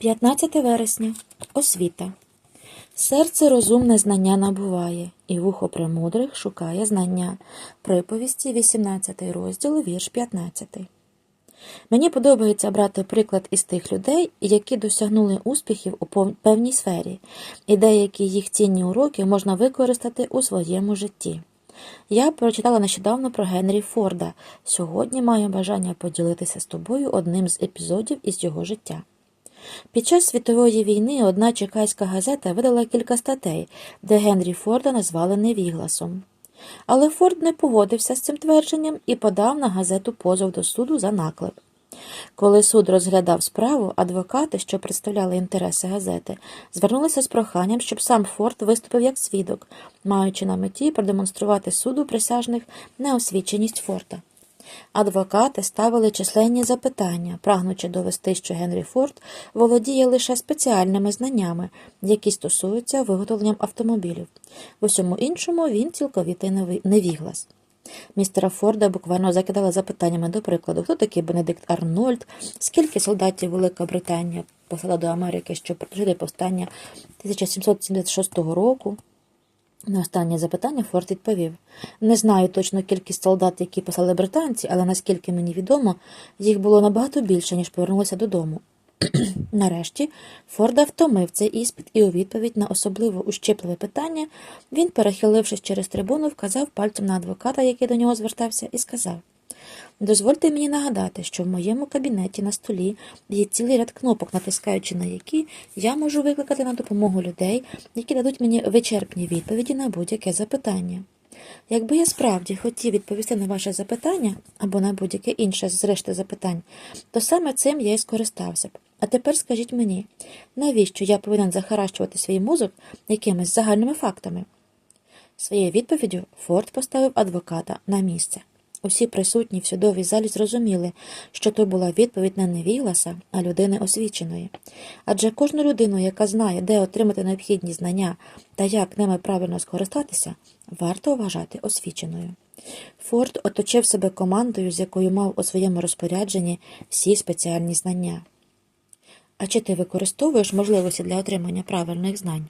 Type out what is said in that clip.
15 вересня. Освіта. Серце розумне знання набуває, і вухо премудрих шукає знання. Приповісті, 18 розділ, вірш 15. Мені подобається брати приклад із тих людей, які досягнули успіхів у певній сфері, і деякі їх цінні уроки можна використати у своєму житті. Я прочитала нещодавно про Генрі Форда. Сьогодні маю бажання поділитися з тобою одним з епізодів із його життя. Під час світової війни одна чекайська газета видала кілька статей, де Генрі Форда назвали невігласом. Але Форд не погодився з цим твердженням і подав на газету позов до суду за наклеп. Коли суд розглядав справу, адвокати, що представляли інтереси газети, звернулися з проханням, щоб сам Форд виступив як свідок, маючи на меті продемонструвати суду присяжних неосвіченість Форда. Адвокати ставили численні запитання, прагнучи довести, що Генрі Форд володіє лише спеціальними знаннями, які стосуються виготовленням автомобілів. В усьому іншому він цілковітий невіглас. Містера Форда буквально закидали запитаннями до прикладу, хто такий Бенедикт Арнольд, скільки солдатів Велика Британія послала до Америки, щоб притушити повстання 1776 року. На останнє запитання Форд відповів: Не знаю точно кількість солдат, які послали британці, але наскільки мені відомо, їх було набагато більше, ніж повернулося додому. Нарешті Форда втомив цей іспит, і у відповідь на особливо ущипливе питання він, перехилившись через трибуну, вказав пальцем на адвоката, який до нього звертався, і сказав: Дозвольте мені нагадати, що в моєму кабінеті на столі є цілий ряд кнопок, натискаючи на які я можу викликати на допомогу людей, які дадуть мені вичерпні відповіді на будь-яке запитання. Якби я справді хотів відповісти на ваше запитання або на будь-яке інше з решти запитань, то саме цим я і скористався б. А тепер скажіть мені, навіщо я повинен захаращувати свій мозок якимись загальними фактами? Своєю відповіддю Форд поставив адвоката на місце. Усі присутні в судовій залі зрозуміли, що то була відповідь не невігласа, а людини освіченої. Адже кожну людину, яка знає, де отримати необхідні знання та як ними правильно скористатися, варто вважати освіченою. Форд оточив себе командою, з якою мав у своєму розпорядженні всі спеціальні знання. А чи ти використовуєш можливості для отримання правильних знань?